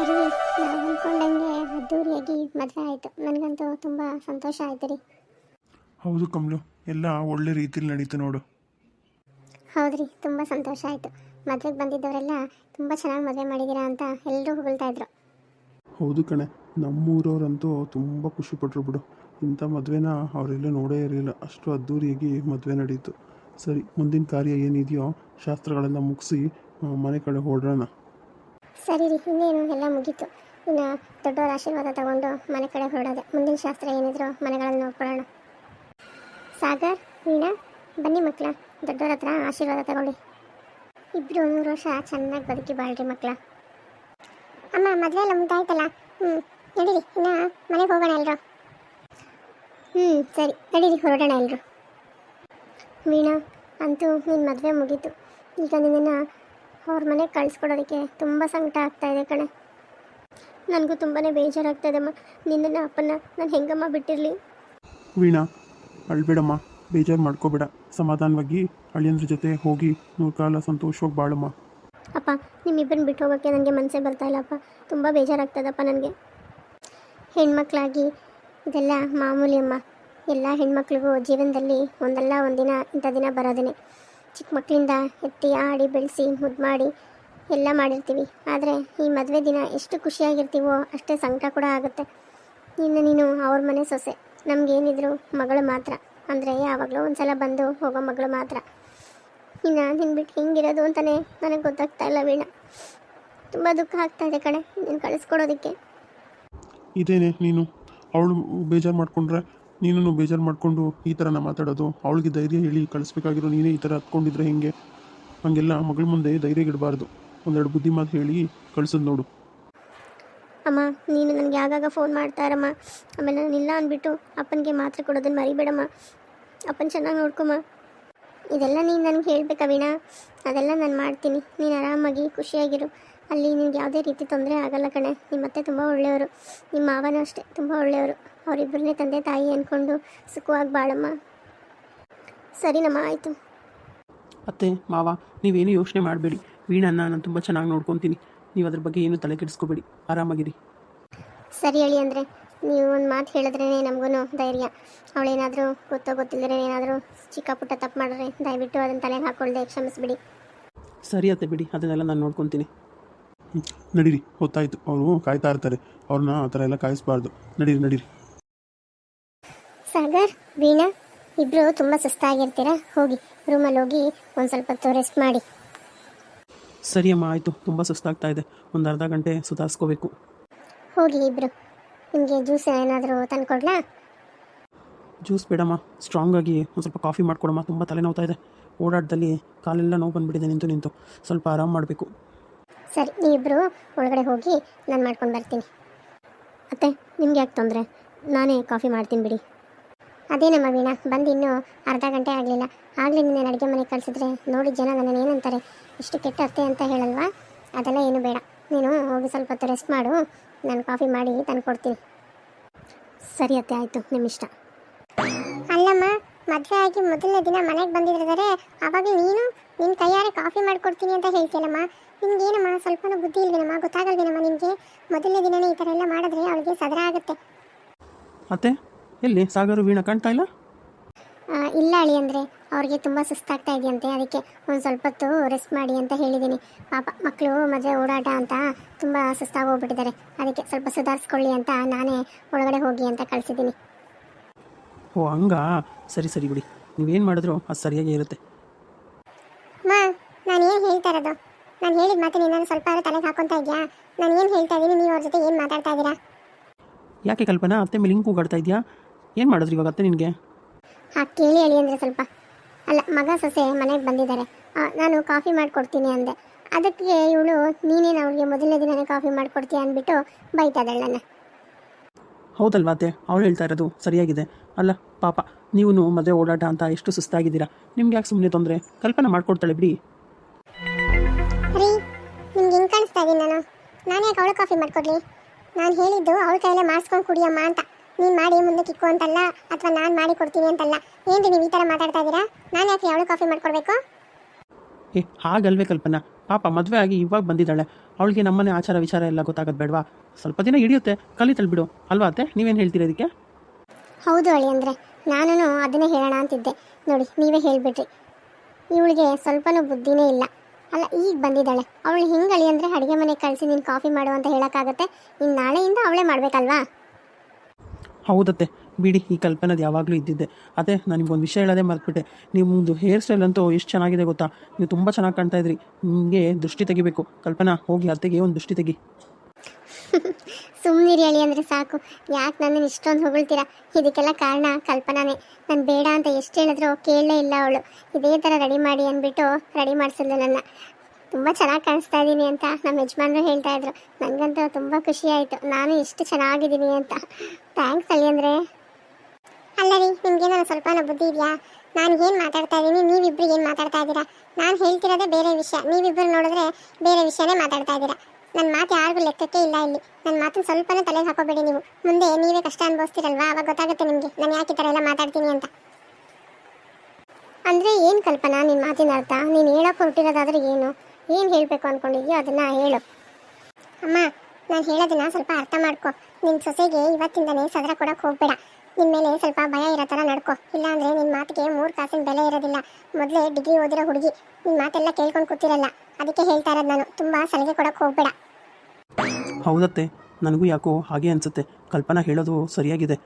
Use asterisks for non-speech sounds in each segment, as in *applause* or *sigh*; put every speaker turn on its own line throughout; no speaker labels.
ರೀ ನಾವು ಅಂದ್ಕೊಂಡಂಗೆ ಅದ್ದೂರಿಯಾಗಿ ಮದುವೆ ಆಯಿತು. ನನಗಂತೂ ತುಂಬ ಸಂತೋಷ ಆಯ್ತು ರೀ
ಹೌದು ಕಮಲು ಎಲ್ಲ ಒಳ್ಳೆ ರೀತಿಲಿ ನಡೀತು ನೋಡು.
ಹೌದ್ರಿ ತುಂಬ ಸಂತೋಷ ಆಯಿತು. ಮದುವೆಗೆ ಬಂದಿದ್ದವರೆಲ್ಲ ತುಂಬ ಚೆನ್ನಾಗಿ ಮದುವೆ ಮಾಡಿದ್ದೀರಾ ಅಂತ ಎಲ್ಲರೂ ಹೊಗಳ್ತಾ ಇದ್ರು.
ಹೌದು ಕಣೆ ನಮ್ಮೂರವರಂತೂ ತುಂಬ ಖುಷಿಪಟ್ರು ಬಿಡು. ಇಂಥ ಮದುವೆನ ಅವರೆಲ್ಲ ನೋಡೇ ಇರಲಿಲ್ಲ. ಅಷ್ಟು ಅದ್ಧೂರಿಯಾಗಿ ಮದುವೆ ನಡೀತು. ಸರಿ ಮುಂದಿನ ಕಾರ್ಯ ಏನಿದೆಯೋ ಶಾಸ್ತ್ರಗಳೆಲ್ಲ ಮುಗಿಸಿ ಮನೆ ಕಡೆ ಹೊರಡೋಣ
ಸರಿ ರೀ, ಇನ್ನೇನು, ಎಲ್ಲ ಮುಗೀತು. ಇನ್ನು ದೊಡ್ಡವರ ಆಶೀರ್ವಾದ ತಗೊಂಡು ಮನೆ ಕಡೆ ಹೊರಡೋದೆ. ಮುಂದಿನ ಶಾಸ್ತ್ರ ಏನಿದ್ರು ಮನೆಗಳಲ್ಲಿ ನೋಡ್ಕೊಳ್ಳೋಣ. ಸಾಗರ್, ವೀಣಾ, ಬನ್ನಿ ಮಕ್ಕಳ ದೊಡ್ಡವ್ರ ಹತ್ರ ಆಶೀರ್ವಾದ ತಗೊಳ್ಳಿ. ಇಬ್ಬರು ನೂರು ವರ್ಷ ಚೆನ್ನಾಗಿ ಬದುಕಿ ಬಾಳ್ರಿ ಮಕ್ಕಳ ಅಮ್ಮ, ಮದುವೆ ಎಲ್ಲ ಮುಗ್ದಾಯ್ತಲ್ಲ? ಹ್ಞೂ ನಡೀರಿ, ಇನ್ನು ಮನೆಗೆ ಹೋಗೋಣ ಎಲ್ಲರೂ ಹ್ಞೂ ಸರಿ, ನಡೀರಿ, ಹೊರಡೋಣ ಎಲ್ಲರು ವೀಣಾ, ಅಂತೂ ನಿನ್ನ ಮದುವೆ ಮುಗೀತು. ಈಗ ನಿನ್ನನ್ನು ಅವ್ರ ಮನೆಗೆ ಕಳಿಸ್ಕೊಡೋದಕ್ಕೆ ತುಂಬ ಸಂಕಟ ಆಗ್ತಾ ಇದೆ ಕಣೆ. ನನಗೂ ತುಂಬಾ ಬೇಜಾರಾಗ್ತಾ ಇದೆಮ್ಮ ನಿನ್ನನ್ನು ಅಪ್ಪನ ನಾನು ಹೆಂಗಮ್ಮ ಬಿಟ್ಟಿರಲಿ?
ವೀಣಾ ಅಳ್ಬೇಡಮ್ಮ. ಬೇಜಾರು ಮಾಡ್ಕೋಬೇಡ. ಸಮಾಧಾನವಾಗಿ ಅಳಿಯಂದ್ರ ಜೊತೆ ಹೋಗಿ ನೂರು ಕಾಲ ಸಂತೋಷವಾಗಿ ಬಾಳಮ್ಮ.
ಅಪ್ಪ ನಿಮ್ಮಿಬ್ಬರನ್ನ ಬಿಟ್ಟು ಹೋಗೋಕ್ಕೆ ನನಗೆ ಮನಸ್ಸೇ ಬರ್ತಾ ಇಲ್ಲಪ್ಪ ತುಂಬ ಬೇಜಾರಾಗ್ತದಪ್ಪ ನನಗೆ. ಹೆಣ್ಮಕ್ಳಾಗಿ ಇದೆಲ್ಲ ಮಾಮೂಲಿ ಅಮ್ಮ. ಎಲ್ಲ ಹೆಣ್ಮಕ್ಳಿಗೂ ಜೀವನದಲ್ಲಿ ಒಂದಲ್ಲ ಒಂದಿನ ಇಂಥ ದಿನ ಬರೋದೇ ಚಿಕ್ಕ ಮಕ್ಕಳಿಂದ ಎತ್ತಿ ಆಡಿ, ಬೆಳೆಸಿ, ಮುದ್ದು ಮಾಡಿ ಎಲ್ಲ ಮಾಡಿರ್ತೀವಿ. ಆದರೆ ಈ ಮದುವೆ ದಿನ ಎಷ್ಟು ಖುಷಿಯಾಗಿರ್ತೀವೋ ಅಷ್ಟೇ ಸಂಕಟ ಕೂಡ ಆಗುತ್ತೆ. ಇನ್ನು ನೀನು ಅವ್ರ ಮನೆ ಸೊಸೆ. ನಮಗೇನಿದ್ರು ಮಗಳು ಮಾತ್ರ. ಅಂದರೆ ಯಾವಾಗಲೂ ಒಂದ್ಸಲ ಬಂದು ಹೋಗೋ ಮಗಳು ಮಾತ್ರ. ಇನ್ನು ನಿನ್ನ ಬಿಟ್ಟು ಹಿಂಗಿರೋದು ಅಂತಲೇ ನನಗೆ ಗೊತ್ತಾಗ್ತಾ ಇಲ್ಲ ವೀಣಾ. ತುಂಬ ದುಃಖ ಆಗ್ತಾ ಇದೆ ಕಣೆ. ನೀನು ಕಳಿಸ್ಕೊಡೋದಕ್ಕೆ.
ಇದೇನೆ ನೀನು. ಅವಳು ಬೇಜಾರು ಮಾಡಿಕೊಂಡ್ರೆ ನೀನು ಬೇಜಾರು ಮಾಡಿಕೊಂಡು ಈ ಥರನ ಮಾತಾಡೋದು. ಅವಳಿಗೆ ಧೈರ್ಯ ಹೇಳಿ ಕಳಿಸ್ಬೇಕಾಗಿರೋ ನೀನೇ ಈ ಥರ ಹತ್ಕೊಂಡಿದ್ರೆ ಹೆಂಗೆ? ಹಂಗೆಲ್ಲ ಮಗಳ ಮುಂದೆ ಧೈರ್ಯ ಇಡಬಾರ್ದು. ಒಂದೆರಡು ಬುದ್ಧಿ ಮಾತು ಹೇಳಿ ಕಳ್ಸೋದು ನೋಡು.
ಅಮ್ಮ, ನೀನು ನನಗೆ ಆಗಾಗ ಫೋನ್ ಮಾಡ್ತಾರಮ್ಮ ಆಮೇಲೆ ನಾನು ಇಲ್ಲ ಅಂದ್ಬಿಟ್ಟು ಅಪ್ಪನಿಗೆ ಮಾತ್ರೆ ಕೊಡೋದನ್ನು ಮರಿಬೇಡಮ್ಮ. ಅಪ್ಪನ ಚೆನ್ನಾಗಿ ನೋಡ್ಕೊಮ್ಮ. ಇದೆಲ್ಲ ನೀನು ನನಗೆ ಹೇಳ್ಬೇಕಾ ವೀಣಾ? ಅದೆಲ್ಲ ನಾನು ಮಾಡ್ತೀನಿ. ನೀನು ಆರಾಮಾಗಿ ಖುಷಿಯಾಗಿರು. ಅಲ್ಲಿ ನಿಮ್ಗೆ ಯಾವುದೇ ರೀತಿ ತೊಂದರೆ ಆಗಲ್ಲ ಕಣೆ. ನಿಮ್ಮ ಅತ್ತೆ ತುಂಬ ಒಳ್ಳೆಯವರು. ನಿಮ್ಮ ಮಾವನೂ ಅಷ್ಟೇ ತುಂಬ ಒಳ್ಳೆಯವರು. ಅವರಿಬ್ಬರನ್ನೇ ತಂದೆ ತಾಯಿ ಅಂದ್ಕೊಂಡು ಸುಖವಾಗಿ ಬಾಳಮ್ಮ. ಸರಿನಮ್ಮ ಆಯಿತು.
ಅತ್ತೆ ಮಾವ ನೀವೇನು ಯೋಚನೆ ಮಾಡಬೇಡಿ. ವೀಣನ್ನ ನಾನು ತುಂಬ ಚೆನ್ನಾಗಿ ನೋಡ್ಕೊತೀನಿ. ನೀವು ಅದ್ರ ಬಗ್ಗೆ ಏನು ತಲೆ ಕೆಡಿಸ್ಕೋಬೇಡಿ. ಆರಾಮಾಗಿರಿ.
ಸರಿ ಹೇಳಿ ಅಂದರೆ ನೀವು ಒಂದು ಮಾತು ಹೇಳಿದ್ರೇ ನಮಗೂ ಧೈರ್ಯ. ಅವಳೇನಾದರೂ ಗೊತ್ತೋ ಗೊತ್ತಿಲ್ಲದ್ರೆ ಏನಾದರೂ ಚಿಕ್ಕ ಪುಟ್ಟ ತಪ್ಪು ಮಾಡಿದ್ರೆ ದಯವಿಟ್ಟು ಅದನ್ನು ತಲೆಗೆ ಹಾಕೊಳ್ಳದೆ ಕ್ಷಮಿಸ್ಬಿಡಿ.
ಸರಿ ಅತ್ತೆ ಬಿಡಿ ಅದನ್ನೆಲ್ಲ ನಾನು ನೋಡ್ಕೊತೀನಿ.
ನಡೀರಿ ಹೊತ್ತಾಯ್ತು. ಅವರು ಕಾಯ್ತಾ ಇರ್ತಾರೆ. ಅವ್ರನ್ನ ಆ ಥರ ಎಲ್ಲ ಕಾಯಿಸ್ಬಾರ್ದು. ನಡೀರಿ ನಡೀರಿ.
ಸಾಗರ್ ವೀಣಾ ಇಬ್ರು ತುಂಬ ಸುಸ್ತಾಗಿರ್ತೀರಾ? ಹೋಗಿ ರೂಮಲ್ಲಿ ಹೋಗಿ ಒಂದು ಸ್ವಲ್ಪ ಹೊತ್ತು ರೆಸ್ಟ್ ಮಾಡಿ.
ಸರಿ ಅಮ್ಮ ಆಯ್ತು. ತುಂಬಾ ಸುಸ್ತಾಗ್ತಾ ಇದೆ. ಒಂದು ಅರ್ಧ ಗಂಟೆ ಸುಧಾರಿಸ್ಕೋಬೇಕು.
ಹೋಗಿ ಇಬ್ರು. ನಿಮಗೆ ಜ್ಯೂಸ್ ಏನಾದರೂ ತಂದ್ಕೊಡ್ಲಾ?
ಜ್ಯೂಸ್ ಬೇಡಮ್ಮ. ಸ್ಟ್ರಾಂಗ್ ಆಗಿ ಒಂದು ಸ್ವಲ್ಪ ಕಾಫಿ ಮಾಡ್ಕೊಡಮ್ಮ. ತುಂಬ ತಲೆನೋವ್ತಾ ಇದೆ. ಓಡಾಟದಲ್ಲಿ ಕಾಲೆಲ್ಲ ನೋವು ಬಂದ್ಬಿಟ್ಟಿದೆ ನಿಂತು ನಿಂತು. ಸ್ವಲ್ಪ ಆರಾಮ್ ಮಾಡಬೇಕು.
ಸರಿ ನೀವಿಬ್ಬರು ಒಳಗಡೆ ಹೋಗಿ ನಾನು ಮಾಡ್ಕೊಂಡು ಬರ್ತೀನಿ. ಅತ್ತೆ, ನಿಮ್ಗೆ ಯಾಕೆ ತೊಂದರೆ? ನಾನೇ ಕಾಫಿ ಮಾಡ್ತೀನಿ ಬಿಡಿ. ಅದೇನಮ್ಮ ವೀಣಾ, ಬಂದು ಇನ್ನೂ ಅರ್ಧ ಗಂಟೆ ಆಗಲಿಲ್ಲ. ಆಗಲೇ ನಿನ್ನೆ ಅಡುಗೆ ಮನೆಗೆ ಕಳಿಸಿದ್ರೆ ನೋಡಿ ಜನ ನನ್ನನ್ನು ಏನಂತಾರೆ? ಇಷ್ಟು ಕೆಟ್ಟ ಅತ್ತೆ ಅಂತ ಹೇಳಲ್ವಾ? ಅದೆಲ್ಲ ಏನು ಬೇಡ. ನೀನು ಹೋಗಿ ಸ್ವಲ್ಪ ಹೊತ್ತು ರೆಸ್ಟ್ ಮಾಡು. ನಾನು ಕಾಫಿ ಮಾಡಿ ತಂದು ಕೊಡ್ತೀನಿ ಸರಿ ಅತ್ತೆ, ಆಯಿತು. ನಿಮ್ಮ ಇಷ್ಟ ಅಲ್ಲಮ್ಮ ಮದುವೆ ಆಗಿ ಮೊದಲನೇ ದಿನ ಮನೆಗೆ ಬಂದಿದ್ದಾರೆ ಅವಾಗ ನೀನು ನಿನ್ನ ಕೈಯಾರೆ ಕಾಫಿ ಮಾಡ್ಕೊಡ್ತೀನಿ ಅಂತ ಹೇಳ್ತೀಯಲ್ಲಮ್ಮ. ನಿಮ್ಗೇನಮ್ಮ ಸ್ವಲ್ಪನೂ ಬುದ್ಧಿ ಇಲ್ವೇನಮ್ಮ? ಗೊತ್ತಾಗಲ್ವೇನಮ್ಮ ನಿಮಗೆ ಮೊದಲನೇ ದಿನನೇ ಈ ಥರ ಎಲ್ಲ ಮಾಡಿದ್ರೆ ಅವಳಿಗೆ ಸದರ ಆಗುತ್ತೆ.
ಮತ್ತೆ ಎಲ್ಲಿ? ಸಾಗರ ವೀಣಾ ಕಾಣ್ತಾ ಇಲ್ಲ?
ಇಲ್ಲ ಅಳಿ ಅಂದರೆ ಅವ್ರಿಗೆ ತುಂಬ ಸುಸ್ತಾಗ್ತಾ ಇದೆಯಂತೆ ಅದಕ್ಕೆ ಒಂದು ಸ್ವಲ್ಪ ಹೊತ್ತು ರೆಸ್ಟ್ ಮಾಡಿ ಅಂತ ಹೇಳಿದ್ದೀನಿ ಪಾಪ ಮಕ್ಕಳು ಮದುವೆ ಓಡಾಟ ಅಂತ ತುಂಬ ಸುಸ್ತಾಗಿ ಹೋಗ್ಬಿಟ್ಟಿದ್ದಾರೆ. ಅದಕ್ಕೆ ಸ್ವಲ್ಪ ಸುಧಾರಿಸ್ಕೊಳ್ಳಿ ಅಂತ ನಾನೇ ಒಳಗಡೆ ಹೋಗಿ ಅಂತ ಕಳಿಸಿದ್ದೀನಿ.
ಓ ಹಂಗಾ? ಸರಿ ಸರಿ ಬಿಡಿ. ನೀವೇನು ಮಾಡಿದ್ರು ಅದು ಸರಿಯಾಗೇ ಇರುತ್ತೆ.
ಮಾ ನಾನು ಏನು ಹೇಳ್ತಾ ಇರೋದು? ನಾನು ಹೇಳಿದ ಮಾತು ನೀನು ಸ್ವಲ್ಪ ಆದ್ರೂ ತಲೆಗೆ ಹಾಕೊತಾ ಇದೆಯಾ? ನಾನು ಏನು ಹೇಳ್ತಾ ಇದ್ದೀನಿ ನೀವು ಅವ್ರ ಜೊತೆ ಏನು ಮಾತಾಡ್ತಾ ಇದ್ದೀರಾ
ಯಾಕೆ ಕಲ್ಪನಾ? ಅತ್ತೆ ಮೇಲೆ ಹಿಂಗೆ ಕೂಗಾಡ್ತಾ ಇದೆಯಾ? ಏನು ಮಾಡಿದ್ರಿ ಇವಾಗ ಅತ್ತೆ ನಿನಗೆ?
ಹಾಂ ಕೇಳಿ ಹೇಳಿ ಅಂದರೆ ಸ್ವಲ್ಪ. ಅಲ್ಲ ಮಗ ಸೊಸೆ ಮನೆಗೆ ಬಂದಿದ್ದಾರೆ. ಆ, ನಾನು ಕಾಫಿ ಮಾಡಿಕೊಡ್ತೀನಿ ಅಂದೆ. ಅದಕ್ಕೆ ಇವಳು ನೀನೇನು ಅವ್ರಿಗೆ ಮೊದಲನೇ ದಿನನೇ ಕಾಫಿ ಮಾಡಿಕೊಡ್ತೀಯ ಅಂದ್ಬಿಟ್ಟು ಬೈತಾ ಇದ್ದಾಳೆ ನನ್ನ.
ಹೌದಲ್ವಾ ಅತ್ತೆ? ಅವಳು ಹೇಳ್ತಾ ಇರೋದು ಸರಿಯಾಗಿದೆ. ಅಲ್ಲ ಪಾಪ ನೀವು ಮದುವೆ ಓಡಾಟ ಅಂತ ಎಷ್ಟು ಸುಸ್ತಾಗಿದ್ದೀರಾ? ನಿಮ್ಗೆ ಯಾಕೆ ಸುಮ್ಮನೆ ತೊಂದರೆ? ಕಲ್ಪನೆ ಮಾಡ್ಕೊಡ್ತಾಳೆ ಬಿಡಿ.
ನಿಮ್ಗೆ ಹೆಂಗೆ ಕಾಣಿಸ್ತಾ ಇದ್ದೀನಿ ನಾನು. ನಾನು ಯಾಕೆ ಅವಳು ಕಾಫಿ ಮಾಡ್ಕೊಡ್ಲಿ? ನಾನು ಹೇಳಿದ್ದು ಅವಳ ಕೈಯಲ್ಲೇ ಮಾಡಿಸ್ಕೊಂಡು ಕುಡಿಯಮ್ಮ ಅಂತ. ನೀನು ಮಾಡಿ ಮುಂದೆ ಕಿಕ್ಕು ಅಂತಲ್ಲ ಅಥವಾ ನಾನು ಮಾಡಿ ಕೊಡ್ತೀನಿ ಅಂತಲ್ಲ. ಏನ್ರಿ ನೀವು ಈ ಥರ ಮಾತಾಡ್ತಾ ಇದ್ದೀರಾ ನಾನು ಯಾಕೆ ಅವಳು ಕಾಫಿ ಮಾಡ್ಕೊಡ್ಬೇಕು?
ಏ ಹಾಗಲ್ವೇ ಕಲ್ಪನಾ. ಪಾಪ ಮದುವೆ ಆಗಿ ಇವಾಗ ಬಂದಿದ್ದಾಳೆ. ಅವಳಿಗೆ ನಮ್ಮನೆ ಆಚಾರ ವಿಚಾರ ಎಲ್ಲ ಗೊತ್ತಾಗೋದು ಬೇಡವಾ? ಸ್ವಲ್ಪ ದಿನ ಹಿಡಿಯುತ್ತೆ. ಕಲಿತಲ್ ಬಿಡು. ಅಲ್ವಾ ಅತ್ತೆ? ನೀವೇನು ಹೇಳ್ತೀರ ಇದಕ್ಕೆ
ಹೌದು ಅಳಿ ಅಂದರೆ. ನಾನು ಅದನ್ನೇ ಹೇಳೋಣ ಅಂತಿದ್ದೆ. ನೋಡಿ, ನೀವೇ ಹೇಳಿಬಿಟ್ರಿ ಇವಳಿಗೆ ಸ್ವಲ್ಪನೂ ಬುದ್ಧಿನೇ ಇಲ್ಲ. ಅಲ್ಲ, ಈಗ ಬಂದಿದ್ದಾಳೆ. ಅವಳು ಹಿಂಗಳಿ ಅಂದರೆ ಅಡುಗೆ ಮನೆಗೆ ಕಳಿಸಿ ನೀನು ಕಾಫಿ ಮಾಡು ಅಂತ ಹೇಳೋಕ್ಕಾಗತ್ತೆ. ಇನ್ನು ನಾಳೆಯಿಂದ ಅವಳೇ ಮಾಡಬೇಕಲ್ವಾ?
ಹೌದತ್ತೆ ಬಿಡಿ, ಈ ಕಲ್ಪನದು ಯಾವಾಗಲೂ ಇದ್ದಿದ್ದೆ. ಅದೇ ನನಗೊಂದು ವಿಷಯ ಹೇಳೋದೇ ಮರ್ತ್ಬಿಟ್ಟೆ. ನಿಮ್ಮದು ಹೇರ್ ಸ್ಟೈಲ್ ಅಂತೂ ಎಷ್ಟು ಚೆನ್ನಾಗಿದೆ ಗೊತ್ತಾ? ನೀವು ತುಂಬ ಚೆನ್ನಾಗಿ ಕಾಣ್ತಾ ಇದ್ರಿ. ನಿಮಗೆ ದೃಷ್ಟಿ ತೆಗಿಬೇಕು. ಕಲ್ಪನಾ, ಹೋಗಿ ಅತ್ತೆಗೆ ಒಂದು ದೃಷ್ಟಿ ತೆಗಿ. *laughs*
ಸುಮ್ಮನಿರಿ ಹೇಳಿ ಅಂದರೆ ಸಾಕು. ಯಾಕೆ ನನ್ನ ಇಷ್ಟೊಂದು ಹೊಗಳ್ತೀರಾ? ಇದಕ್ಕೆಲ್ಲ ಕಾರಣ ಕಲ್ಪನಾನೇ. ನಾನು ಬೇಡ ಅಂತ ಎಷ್ಟು ಹೇಳಿದ್ರು ಕೇಳಲೇ ಇಲ್ಲ ಅವಳು. ಇದೇ ಥರ ರೆಡಿ ಮಾಡಿ ಅಂದ್ಬಿಟ್ಟು ರೆಡಿ ಮಾಡಿಸಿದ್ಲು ನನ್ನ. ತುಂಬ ಚೆನ್ನಾಗಿ ಕಾಣಿಸ್ತಾ ಇದ್ದೀನಿ ಅಂತ ನಮ್ಮ ಯಜಮಾನರು ಹೇಳ್ತಾ ಇದ್ರು. ನನಗಂತೂ ತುಂಬ ಖುಷಿ ಆಯಿತು. ನಾನು ಎಷ್ಟು ಚೆನ್ನಾಗಿದ್ದೀನಿ ಅಂತ. ಥ್ಯಾಂಕ್ಸ್ ಅಲ್ಲಿ ಅಂದರೆ. ಅಲ್ಲ ರೀ ನಿಮ್ಗೆ ನಾನು ಸ್ವಲ್ಪ ಬುದ್ಧಿ ಇದೆಯಾ? ನಾನು ಏನು ಮಾತಾಡ್ತಾ ಇದ್ದೀನಿ ನೀವಿಬ್ರು ಏನು ಮಾತಾಡ್ತಾ ಇದ್ದೀರಾ ನಾನು ಹೇಳ್ತಿರೋದೇ ಬೇರೆ ವಿಷಯ. ನೀವಿಬ್ಬರು ನೋಡಿದ್ರೆ ಬೇರೆ ವಿಷಯನೇ ಮಾತಾಡ್ತಾ ಇದ್ದೀರಾ ನನ್ನ ಮಾತು ಯಾರಿಗೂ ಲೆಕ್ಕಕ್ಕೆ ಇಲ್ಲ ಇಲ್ಲಿ. ನನ್ನ ಮಾತನ್ನು ಸ್ವಲ್ಪನೇ ತಲೆಗೆ ಹಾಕೋಬೇಡಿ ನೀವು. ಮುಂದೆ ನೀವೇ ಕಷ್ಟ ಅನುಭವಿಸ್ತೀರಲ್ವಾ? ಅವಾಗ ಗೊತ್ತಾಗುತ್ತೆ ನಿಮಗೆ. ನಾನು ಯಾಕೆ ಥರ ಎಲ್ಲ ಮಾತಾಡ್ತೀನಿ ಅಂತ. ಅಂದರೆ ಏನು ಕಲ್ಪನಾ ನಿನ್ನ ಮಾತಿನ ಅರ್ಥ? ನೀನು ಹೇಳೋಕೆ ಹೊರಟಿರೋದಾದ್ರೆ ಏನು? ಏನು ಹೇಳಬೇಕು ಅಂದ್ಕೊಂಡಿದ್ಯೋ ಅದನ್ನು ಹೇಳು. ಅಮ್ಮ, ನಾನು ಹೇಳೋದನ್ನ ಸ್ವಲ್ಪ ಅರ್ಥ ಮಾಡ್ಕೊ. ನಿನ್ನ ಸೊಸೆಗೆ ಇವತ್ತಿಂದನೇ ಸದರ ಕೊಡೋಕೆ ಹೋಗ್ಬೇಡ. ನಿನ್ನ ಮೇಲೆ ಸ್ವಲ್ಪ ಭಯ ಇರೋ ಥರ ನಡ್ಕೊ. ಇಲ್ಲಾಂದರೆ ನಿನ್ನ ಮಾತಿಗೆ ಮೂರು ಕಾಸಿನ ಬೆಲೆ ಇರೋದಿಲ್ಲ. ಮೊದಲೇ ಡಿಗ್ರಿ ಓದಿರೋ ಹುಡುಗಿ ನಿನ್ನ ಮಾತೆಲ್ಲ ಕೇಳ್ಕೊಂಡು ಕೂತಿರಲ್ಲ. ಅದಕ್ಕೆ ಹೇಳ್ತಾ ಇರೋದು ನಾನು. ತುಂಬ ಸಲಿಗೆ ಕೊಡೋಕೆ ಹೋಗಬೇಡ.
ಹೌದತ್ತೆ. ನನಗೂ ಯಾಕೋ ಹಾಗೆ ಅನಿಸುತ್ತೆ. ಕಲ್ಪನಾ ಹೇಳೋದು ಸರಿಯಾಗಿದೆ.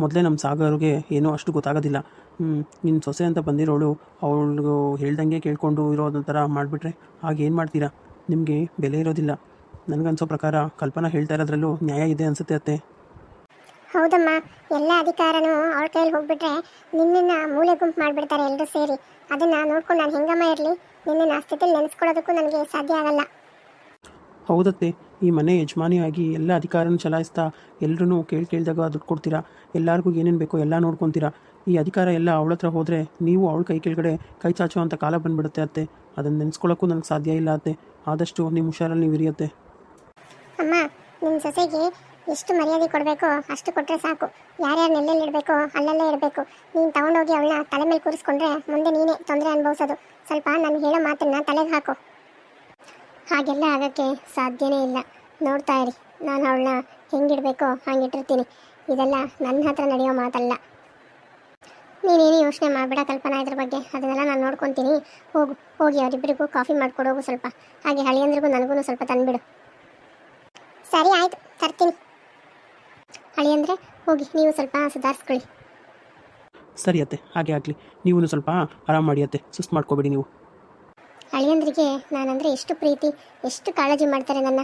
ಮೊದಲೇ ನಮ್ಮ ಸಾಗರ್ಗೆ ಏನೂ ಅಷ್ಟು ಗೊತ್ತಾಗೋದಿಲ್ಲ. ನಿನ್ನ ಸೊಸೆ ಅಂತ ಬಂದಿರೋಳು ಅವಳು ಹೇಳ್ದಂಗೆ ಕೇಳ್ಕೊಂಡು ಇರೋದು ಥರ ಮಾಡಿಬಿಟ್ರೆ ಹಾಗೇನ್ ಮಾಡ್ತೀರಾ? ನಿಮಗೆ ಬೆಲೆ ಇರೋದಿಲ್ಲ. ನನಗನ್ಸೋ ಪ್ರಕಾರ ಕಲ್ಪನಾ ಹೇಳ್ತಾ ಇರೋದ್ರಲ್ಲೂ ನ್ಯಾಯ ಇದೆ ಅನಿಸುತ್ತೆ ಅತ್ತೆ.
ಹೌದಮ್ಮ ಎಲ್ಲ ಅಧಿಕಾರನೂ ಅವಳ ಕೈಯಲ್ಲಿ ಹೋಗ್ಬಿಟ್ರೆ ನಿನ್ನನ್ನು ಮೂಲೆ ಗುಂಪು ಮಾಡಿಬಿಡ್ತಾರೆ ಎಲ್ಲರೂ ಸೇರಿ. ಅದನ್ನು ನೋಡ್ಕೊಂಡು ನಾನು ಹೆಂಗಮ್ಮ ಇರಲಿ. ನಿನ್ನನ್ನು ಆ ಸ್ಥಿತಿಯಲ್ಲಿ ನೆನೆಸ್ಕೊಳ್ಳೋದಕ್ಕೂ ನನಗೆ ಸಾಧ್ಯ ಆಗಲ್ಲ.
ಹೌದತ್ತೆ ಈ ಮನೆ ಯಜಮಾನಿಯಾಗಿ ಎಲ್ಲ ಅಧಿಕಾರನ ಚಲಾಯಿಸ್ತಾ ಎಲ್ಲರೂ ಕೇಳಿ ಕೇಳಿದಾಗ ದುಡ್ಡು ಕೊಡ್ತೀರಾ? ಎಲ್ಲರಿಗೂ ಏನೇನು ಬೇಕೋ ಎಲ್ಲ ನೋಡ್ಕೊತೀರಾ? ಈ ಅಧಿಕಾರ ಎಲ್ಲ ಅವಳ ಹತ್ರ ಹೋದರೆ ನೀವು ಅವಳ ಕೈ ಕೆಳಗಡೆ ಕೈ ಚಾಚೋ ಕಾಲ ಬಂದ್ಬಿಡುತ್ತೆ ಅತ್ತೆ. ಅದನ್ನು ನೆನೆಸ್ಕೊಳ್ಳೋಕ್ಕೂ ನನಗೆ ಸಾಧ್ಯ ಇಲ್ಲ ಅತ್ತೆ. ಆದಷ್ಟು ನಿಮ್ಮ ಹುಷಾರಲ್ಲಿ ನೀವು ಇರಿಯತ್ತೆ
ಅಮ್ಮ ನಿಮ್ಮ ಸೊಸೆಗೆ ಎಷ್ಟು ಮರ್ಯಾದೆ ಕೊಡಬೇಕು ಅಷ್ಟು ಕೊಟ್ಟರೆ ಸಾಕು. ಯಾರ್ಯಾರು ನೆಲ್ಲೆಲ್ಲಿ ಇಡಬೇಕು ಅಲ್ಲಲ್ಲೇ ಇರಬೇಕು. ನೀನು ತಗೊಂಡೋಗಿ ಅವಳನ್ನ ತಲೆ ಮೇಲೆ ಕೂರಿಸ್ಕೊಂಡ್ರೆ ಮುಂದೆ ನೀನೇ ತೊಂದರೆ ಅನುಭವಿಸೋದು. ಸ್ವಲ್ಪ ನಾನು ಹೇಳೋ ಮಾತನ್ನ ತಲೆಗೆ ಹಾಕು. ಹಾಗೆಲ್ಲ ಆಗೋಕ್ಕೆ ಸಾಧ್ಯನೇ ಇಲ್ಲ. ನೋಡ್ತಾ ಇರಿ. ನಾನು ಅವಳನ್ನ ಹೆಂಗಿಡಬೇಕೋ ಹಂಗಿಟ್ಟಿರ್ತೀನಿ ಇದೆಲ್ಲ ನನ್ನ ಹತ್ರ ನಡೆಯೋ ಮಾತಲ್ಲ. ನೀನೇನು ಯೋಚನೆ ಮಾಡಬೇಡ ಕಲ್ಪನಾ ಇದ್ರ ಬಗ್ಗೆ. ಅದನ್ನೆಲ್ಲ ನಾನು ನೋಡ್ಕೊತೀನಿ. ಹೋಗು. ಹೋಗಿ ಅವರಿಬ್ಬರಿಗೂ ಕಾಫಿ ಮಾಡಿಕೊಡೋಗು ಸ್ವಲ್ಪ. ಹಾಗೆ ಹಳಿಯಂದ್ರಿಗೂ ನನಗೂ ಸ್ವಲ್ಪ ತಂದುಬಿಡು. ಸರಿ ಆಯ್ತು. ತರ್ತೀನಿ. ಹಳಿಯಂದ್ರೆ ಹೋಗಿ. ನೀವು ಸ್ವಲ್ಪ ಸುಧಾರಿಸ್ಕೊಳ್ಳಿ.
ಸರಿ ಅತ್ತೆ. ಹಾಗೆ ಆಗಲಿ. ನೀವು ಸ್ವಲ್ಪ ಆರಾಮ ಮಾಡಿ ಅತ್ತೆ. ಸುಸ್ತು ಮಾಡ್ಕೋಬೇಡಿ ನೀವು.
ಹಳಿಯಂದ್ರಿಗೆ ನಾನಂದರೆ ಎಷ್ಟು ಪ್ರೀತಿ ಎಷ್ಟು ಕಾಳಜಿ ಮಾಡ್ತಾರೆ ನನ್ನ.